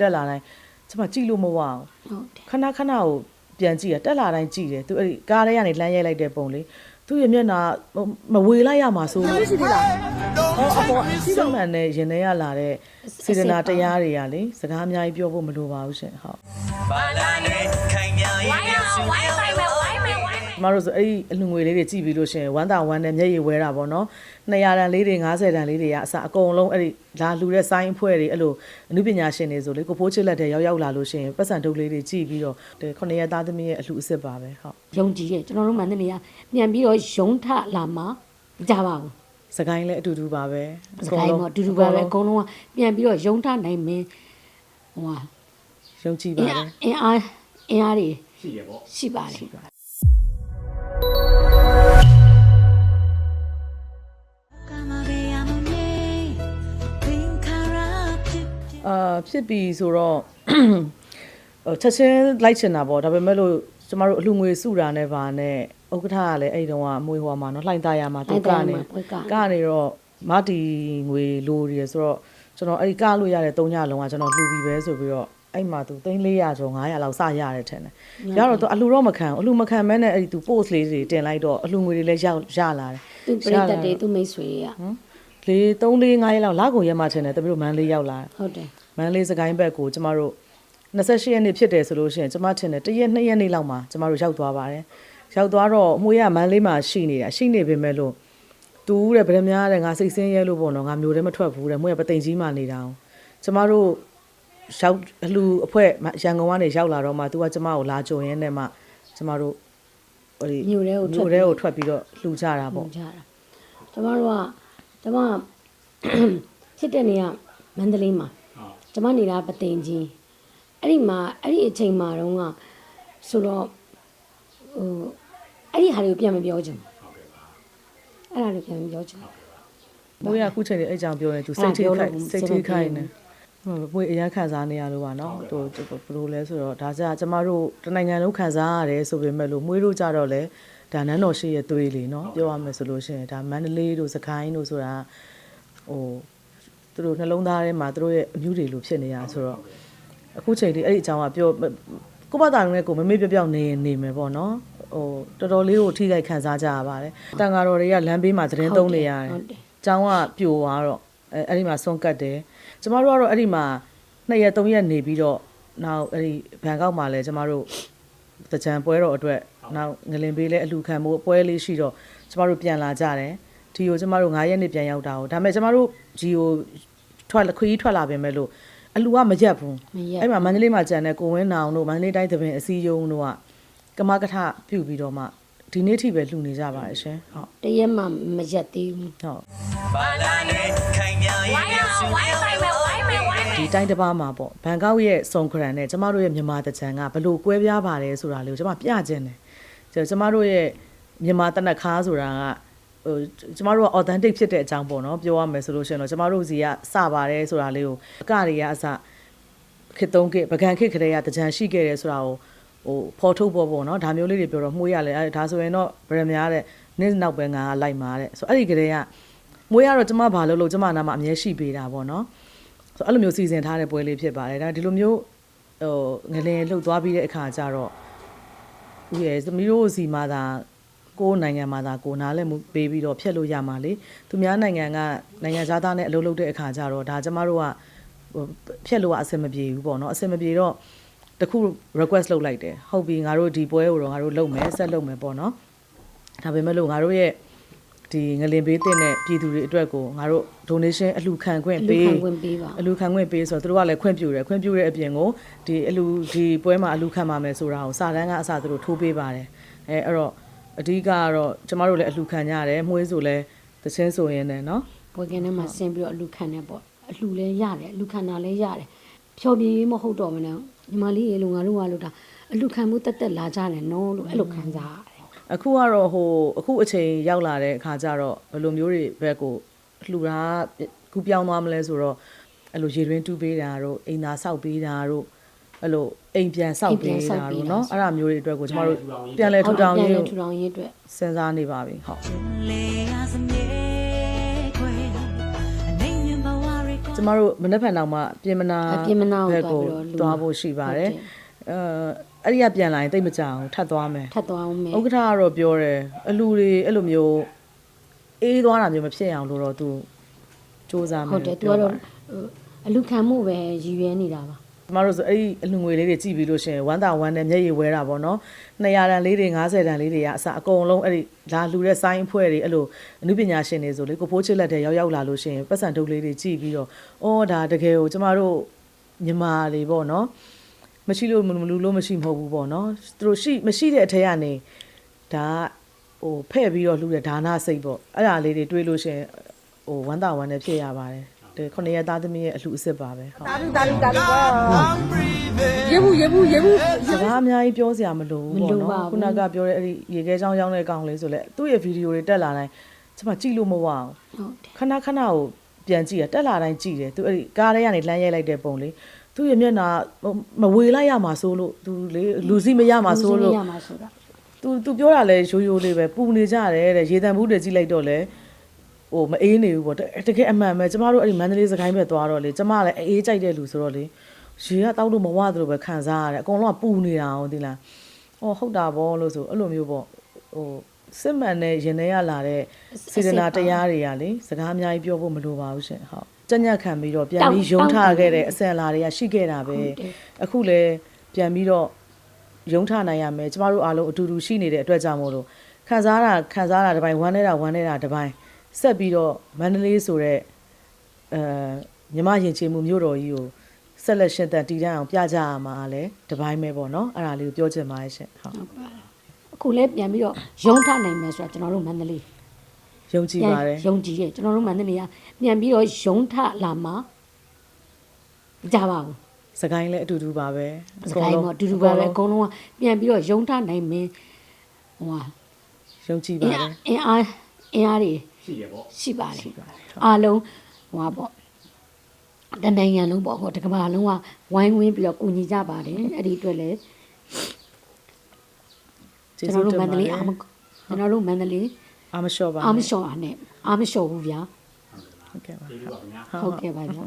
တက်လာတိုင်းကျမကြည့်လို့မဝအောင်ဟုတ်တယ်ခဏခဏကိုပြန်ကြည့်ရတက်လာတိုင်းကြည့်တယ်သူအဲ့ဒီကားထဲကနေလှမ်းရိုက်လိုက်တဲ့ပုံလေးသူ့ရဲ့မျက်နှာဟိုမဝေလိုက်ရမှာဆိုလို့ရှိသေးလားဟောအပေါ်စိတ်မှန်နဲ့ရင်ထဲရလာတဲ့စေတနာတရားတွေကလေစကားအများကြီးပြောဖို့မလိုပါဘူးရှင်ဟုတ်ဘာလာလဲခိုင်ညာရဲ့မျက်စုံရဲ့ ကျမတို့ဆိုအဲ့ဒီအလူငွေလေးတွေကြည့်ပြီးလို့ရှရင်ဝမ်းသာဝမ်းနဲ့မျက်ရည်ဝဲတာပေါ့နော်200တန်လေးတွေ50တန်လေးတွေကအစအကုန်လုံးအဲ့ဒီလာလူတဲ့စိုင်းအဖွဲ့တွေအဲ့လိုအနုပညာရှင်တွေဆိုလေကိုဖိုးချစ်လက်တဲ့ရောက်ရောက်လာလို့ရှရင်ပတ်စံထုတ်လေးတွေကြည့်ပြီးတော့ဒီခုနှစ်ရက်သားသမီးရဲ့အလှအစ်စ်ပါပဲဟုတ်ယုံကြည်ရဲ့ကျွန်တော်တို့မှန်တယ်မရပြန်ပြီးတော့ယုံထလာမှာမကြပါဘူးစကိုင်းလည်းအတူတူပါပဲစကိုင်းမှာအတူတူပါပဲအကုန်လုံးကပြန်ပြီးတော့ယုံထနိုင်မင်းဟိုဟာယုံကြည်အပါင်တအားယ်အင်အားအင်အားတွေရှိရပေါ့ရှိပါတယ် အာဖြစ်ပြီဆိုတော့ဟိုချက်ချင်းလိုက်ချင်တာပေါ့ဒါပေမဲ့လို့ကျမတို့အလှငွေစုတာနဲ့ဗာနဲ့ဥက္ကဋ္ဌကလည်းအဲ့တုန်းကအမွေဟွာမှာနော်လှိုင်းသားရမှာသူကနေကနေတော့မတီငွေလိုရယ်ဆိုတော့ကျွန်တော်အဲ့ဒီကလို့ရတဲ့၃ညလုံးကကျွန်တော်လှူပြီးပဲဆိုပြီးတော့ အဲ့မှာသူ3400ကျော်900လောက်စရတယ်ထင်တယ်။ရတော့သူအလှတော့မခံဘူးအလှမခံမဲနဲ့အဲ့ဒီသူ post လေးတွေတင်လိုက်တော့အလှငွေတွေလည်းရောက်ရလာတယ်သူပရိသတ်တွေသူမိတ်ဆွေတွေက။လေ3 4 5ရက်လောက်လာကုန်ရက်မှထင်တယ်တပည့်တို့မန်းလေးရောက်လာတယ်ဟုတ်တယ်မန္တလေးစကိုင်းဘက်ကိုကျမတို့28ရက်နေ့ဖြစ်တယ်ဆိုလို့ရှိရင်ကျမထင်တယ်တစ်ရက်နှစ်ရက်နေ့လောက်မှာကျမတို့ရောက်သွားပါတယ်ရောက်သွားတော့အမွေးကမန္တလေးမှာရှိနေတာရှိနေပေမဲ့လို့တူးတဲ့ဗရမများတဲ့ငါစိတ်ဆင်းရဲလို့ပေါ့နော်ငါမျိုးထဲမထွက်ဘူးတဲ့မွေးကပသိမ်ကြီးမှနေတာအောင်ကျမတို့ ရောက်အလူအဖွဲ့ရန်ကုန်ကနေရောက်လာတော့မှသူကကျမကိုလာကြုံရင်းနဲ့မှကျမတို့ဟိုဒီမြို့ထဲကိုထွက်မြို့ထဲကိုထွက်ပြီးတော့လှူကြတာပုံပေါ့ကြတာကျမတို့ကကျမဖြစ်တဲ့နေကမန္တလေးမှာဟုတ်ကျမနေတာပသိမ်ကြီးအဲ့ဒီမှာအဲ့ဒီအချိန်မှာတော့ကဆိုတော့ဟိုအဲ့ဒီဟာတွေကိုပြန်မပြောချင်ဘူးဟုတ်ကဲ့ပါအဲ့ဒါတွေပြန်မပြောချင်ဘူးမွေးကအခုချိန်လေးအဲ့ကြောင်ပြောရင်သူစိတ်ထိခိုက်စိတ်ထိခိုက်နေဟု မပွေအရခံစားနေရလို့ပါနော်ဟိုဘယ်လိုလဲဆိုတော့ဒါကြကျမတို့တနိုင်ငံလုံးခံစားရတယ်ဆိုပေမဲ့လို့မွေးတို့ကြတော့လေဒါနန်းတော်ရှိရဲ့သွေးလေးနော်ပြောရမယ်ဆိုလို့ရှိရင်ဒါမန္တလေးတို့စကိုင်းတို့ဆိုတာဟိုသူတို့နှလုံးသားထဲမှာသူတို့ရဲ့အမျိုးတွေလိုဖြစ်နေတာဆိုတော့အခုချိန်လေးအဲ့ဒီအကြောင်းကပြောကိုဘသားလုံးနဲ့ကိုမမေ့ပြပြောင်းနေနေမယ်ပေါ့နော်ဟိုတော်တော်လေးကိုထိခိုက်ခံစားကြရပါတယ်တန်ဃာတော်တွေကလမ်းဘေးမှာသတင်းသုံးနေရတယ်အကြောင်းကပြိုသွားတော့အဲ့ဒီမှာဆွန့်ကတ်တယ် ကျမတို့ကတော့အဲ့ဒီမှာ2ရက်3ရက်နေပြီးတော့နောက်အဲ့ဒီဘန်ကောက်မှာလည်းကျမတို့တကြံပွဲတော်အတွက်နောက်ငလင်ပေးလဲအလူခံမှုပွဲလေးရှိတော့ကျမတို့ပြန်လာကြတယ်။ဒီကိုကျမတို့9ရက်နေပြန်ရောက်တာကိုဒါပေမဲ့ကျမတို့ဂျီကိုထွက်ခရီးထွက်လာပြင်မဲ့လို့အလူကမရက်ဘူးမရက်အဲ့မှာမန္တလေးမှာကျန်တဲ့ကိုဝင်းနောင်တို့မန္တလေးတိုင်းသပင်အစည်းအရုံးတို့ကကမကထပြုတ်ပြီးတော့မှ ဒီနေ့ထိပဲလှူနေကြပါတယ်ရှင်ဟုတ်တရက်မှမရက်သေးဘူးဟုတ်ဘာလာလဲခိုင်ညာရဲ့မျက်စုံရဲ့ဒီတိုင်းတစ်ပါးမှာပေါ့ဘန်ကောက်ရဲ့စုံခရန်နဲ့ကျမတို့ရဲ့မြန်မာတချံကဘလို့ကွဲပြားပါတယ်ဆိုတာလေးကိုကျမပြခြင်းတယ်ကျကျမတို့ရဲ့မြန်မာတနက်ခါဆိုတာကဟိုကျမတို့က authentic ဖြစ်တဲ့အကြောင်းပေါ့နော်ပြောရမယ်ဆိုလို့ရှိရင်တော့ကျမတို့စီကစပါတယ်ဆိုတာလေးကိုအကတွေကအစခေတ်သုံးခေတ်ပကံခေတ်ကလေးကတကြံရှိခဲ့တယ်ဆိုတာကို ဟိုဖော်ထုတ်ဖို့ပေါ့နော်ဒါမျိုးလေးတွေပြောတော့မှုရလဲအဲဒါဆိုရင်တော့ဗရမများတဲ့နေ့နောက်ပဲငါကလိုက်มาတဲ့ဆိုအဲ့ဒီကလေးကမွေးရတော့ကျမဘာလို့လို့ကျမနာမှာအမြဲရှိပေးတာပေါ့နော်ဆိုအဲ့လိုမျိုးစီစဉ်ထားတဲ့ပွဲလေးဖြစ်ပါတယ်ဒါဒီလိုမျိုးဟိုငလင်လှုပ်သွားပြီးတဲ့အခါကျတော့ဦးရဲ့သမီးတို့စီမှာသာကိုယ်နိုင်ငံမှာသာကိုနားလဲမှုပေးပြီးတော့ဖျက်လို့ရမှာလေသူများနိုင်ငံကနိုင်ငံသားသားနဲ့အလုပ်လုပ်တဲ့အခါကျတော့ဒါကျမတို့ကဟိုဖျက်လို့ကအဆင်မပြေဘူးပေါ့နော်အဆင်မပြေတော့ တခု request လုပ်လိုက်တယ်ဟုတ်ပြီငါတို့ဒီပွဲကိုတော့ငါတို့လုပ်မယ်ဆက်လုပ်မယ်ပေါ့နော်ဒါပေမဲ့လို့ငါတို့ရဲ့ဒီငလင်ပေးတဲ့ပြည်သူတွေအတွက်ကိုငါတို့ donation အလှူခံခွင့် လူ ပေး ခံဝင်ပေးပါ အလူခံခွင့်ပေးဆိုတော့သူတို့ကလည်းခွင့်ပြုတယ်ခွင့်ပြုတဲ့အပြင်ကိုဒီအလူဒီပွဲမှာအလူခံပါမယ်ဆိုတာကိုစာတန်းကအစသူတို့ထိုးပေးပါတယ်အဲအဲ့တော့အဓိကကတော့ကျမတို့လည်းအလူခံကြရတယ်မှုေးဆိုလည်းသချင်းဆိုရင်းနဲ့เนาะ ပွဲကင်းထဲမှာဆင်းပြီးတော့အလူခံနေပေါ့အလူလဲရတယ်အလူခံတာလဲရတယ် ဖြောပြင်းမဟုတ်တော့မနဲ့ညီမလေးရေလုံငါတို့ကလို့ဒါအလူခံမှုတက်တက်လာကြတယ်နော်လို့အဲ့လိုခံစားရတယ် အခုကတော့ဟိုအခုအချိန်ရောက်လာတဲ့အခါကျတော့ဘယ်လိုမျိုးတွေဘက်ကိုလှူတာကူပြောင်းသွားမလဲဆိုတော့အဲ့လိုရေတွင်းတူးပေးတာတို့အိမ်သာဆောက်ပေးတာတို့အဲ့လိုအိမ်ပြန်ဆောက်ပေးတာတို့เนาะအဲ့ဒါမျိုးတွေအတွက်ကိုကျမတို့ပြန်လဲထူထောင်ရ ပြန် င်း လဲထူထောင်ရေးအတွက် စဉ်းစားနေပါပြီဟုတ် ကကျမတို့မနေ့ဖန်တော့မှပြင်မနာအပြင်မနာကိုဘက်ကိုသွားပြီးတော့လှူသွားဖို့ရှိပါတယ်ဟုတ်တယ်အဲအဲ့ဒီကပြန်လာရင်တိတ်မကြအောင်ထပ်သွားမယ်ထပ်သွားအောင်မယ်ဥက္ကဋ္ဌကတော့ပြောတယ်အလူတွေအဲ့လိုမျိုးအေးသွားတာမျိုးမဖြစ်အောင်လို့တော့သူစူးစမ်းမယ်ဟုတ်တယ်လို့သူကတော့ပြောဟိုအလူခံမှုပဲရည်ရွယ်နေတာပါ ကျမတို့ဆိုအဲ့ဒီအလူငွေလေးတွေကြည့်ပြီးလို့ရှရင်ဝမ်းတာဝမ်းနဲ့မျက်ရည်ဝဲတာပေါ့နော်200တန်လေးတွေ50တန်လေးတွေကအစအကုန်လုံးအဲ့ဒီလာလှူတဲ့စိုင်းအဖွဲ့တွေအဲ့လိုအမှုပညာရှင်တွေဆိုလေကိုဖိုးချစ်လက်တဲ့ရောက်ရောက်လာလို့ရှရင်ပတ်စံထုတ်လေးတွေကြည့်ပြီးတော့အော်ဒါတကယ်ကိုကျမတို့မြန်မာလေးပေါ့နော်မရှိလို့မလူလို့မရှိမဟုတ်ဘူးပေါ့နော်သူတို့ရှိမရှိတဲ့အထက်ကနေဒါကဟိုဖဲ့ပြီးတော့လှူတဲ့ဒါနစိတ်ပေါ့အဲ့ဒါလေးတွေတွေးလို့ရှရင်ဟိုဝမ်းသာဝမ်းနဲ့ဖြစ်ရပါတယ် ဒီခုနှစ်ရက်သားသမီးရဲ့အလှအစ်စ်ပါပဲဟုတ်ရေဘူးရေဘူးရေဘူးစကားအများကြီးပြောစရာမလိုဘူးမပေါ့လိုပါနော်ဘူးခုနကပြောတဲ့အဲ့ဒီရေခဲချောင်းရောင်းတဲ့ကောင်လေးဆိုလဲသူ့ရဲ့ဗီဒီယိုတွေတက်လာတိုင်းကျွန်မကြည့်လို့မဝအောင်ဟုတ်တယ်ခဏခဏကိုပြန်ကြည့်ရတက်လာတိုင်းကြည့်တယ်သူအဲ့ဒီကားထဲကနေလှမ်းရိုက်လိုက်တဲ့ပုံလေးသူ့ရဲ့မျက်နှာမဝေလိုက်ရမှာဆိုလို့သူလေလူစီမရမှာဆိုလို့ရမှာဆိုတာသူသူပြောတာလဲရိုးရိုးလေးပဲပူနေကြတယ်တဲ့ရေတံဘူးတွေကြည့်လိုက်တော့လဲ ဟိုမအေးနေဘူးပေါ့တတကယ်အမှန်ပဲကျမတို့အဲ့ဒီမန္တလေးစကိုင်းဘက်သွားတော့လေကျမလည်းအေးကြိုက်တဲ့လူဆိုတော့လေရေကတောက်လို့မဝသလိုပဲခံစားရတယ်အကုန်လုံးကပူနေတာအောင်ဒီလားဟောဟုတ်တာဗောလို့ဆိုအဲ့လိုမျိုးပေါ့ဟိုစစ်မှန်တဲ့ရင်ထဲရလာတဲ့စေတနာတရားတွေကလေစကားအများကြီးပြောဖို့မလိုပါဘူးရှင်ဟုတ်ကြညက်ခံပြီးတော့ပြန်ပြီးယုံထခဲ့တဲ့အဆန်လာတွေကရှိခဲ့တာပဲအခုလေပြန်ပြီးတော့ယုံထနိုင်ရမယ်ကျမတို့အားလုံးအတူတူရှိနေတဲ့အတွက်ကြောင့်မို့လို့ခံစားတာခံစားတာတစ်ပိုင်းဝမ်းနေတာဝမ်းနေတာတစ်ပိုင်း ဆက်ပြီးတော့မန္တလေးဆိုတဲ့အဲမြမရင်ချေမှုမြို့တော်ကြီးကိုဆက်လက်ရှင်သန်တည်တံ့အောင်ပြကြရမှာလဲတစ်ပိုင်းပဲပေါ့နော်အဲ့ဒါလေးကိုပြောချင်ပါတယ်ရှင်ဟုတ်အခုလည်းပြန်ပြီးတော့ရုံထနိုင်မယ်ဆိုတာကျွန်တော်တို့မန္တလေးယုံကြည်ပါတယ်ယုံကြည်ရဲ့ကျွန်တော်တို့မန္တလေးကပြန်ပြီးတော့ရုံထလာမှာမကြပါဘူးစကိုင်းလည်းအတူတူပါပဲစကိုင်းတော့အတူတူပါပဲအကုန်လုံးကပြန်ပြီးတော့ရုံထနိုင်မယ်ဟိုဟာယုံကြည်အပါင်တအားယ်အင်အားအင်အားတွေ ရှိရပေါ့ရှိပါတယ်အားလုံးဟိုဟာပေါ့တနိုင်ငံလုံးပေါ့ဟိုတကမ္ဘာလုံးကဝိုင်းဝန်းပြီးတော့ကူညီကြပါတယ်အဲ့ဒီအတွက်လည်းကျေးကျွန်ဇူးတော်တတို့င်မန္တပါတလေးယ်အာမကျွန်တော်တို့မန္တလေးအာမလျှော့ပါအာမနဲ့လျှော်တာနဲ့အာမလျှော်ဘူးဗျာဟုတ်ကဲ့ပါဟုတ်ကဲ့ပါဗျာ